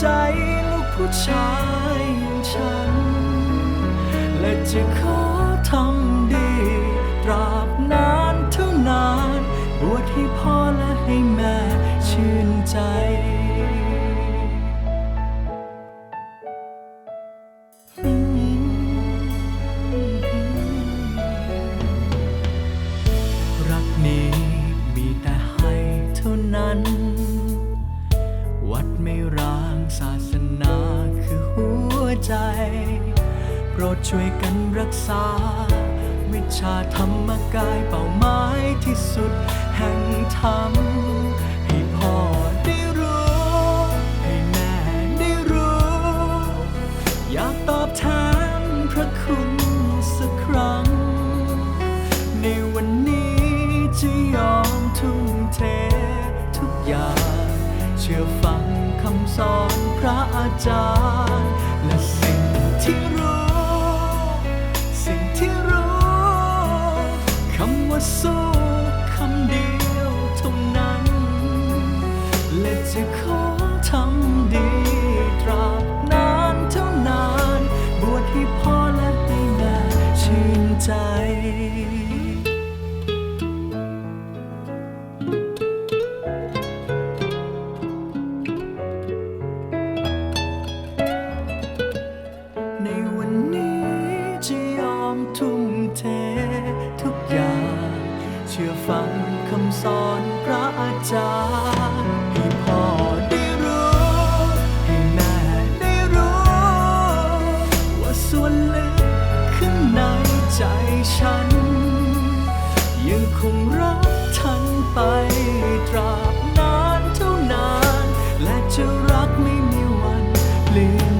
ใจลูกผู้ชายอย่างฉัน และจะขอ ศาสนาคือหัวใจ โปรดช่วยกันรักษา วิชาธรรมกายเป้าหมายที่สุดแห่งธรรมำสอนพระอาจารย์ และสิ่งที่รู้ สิ่งที่รู้คำว่าสู้คำเดียวเท่านั้น และจะขอ เชื่อฟังคำสอนพระอาจารย์ให้พ่อได้รู้ ให้แม่ได้รู้ ว่าส่วนลึกข้างในใจฉัน ยังคงรักท่านไปตราบนานเท่านาน และจะรักไม่มีวันเปลี่ยน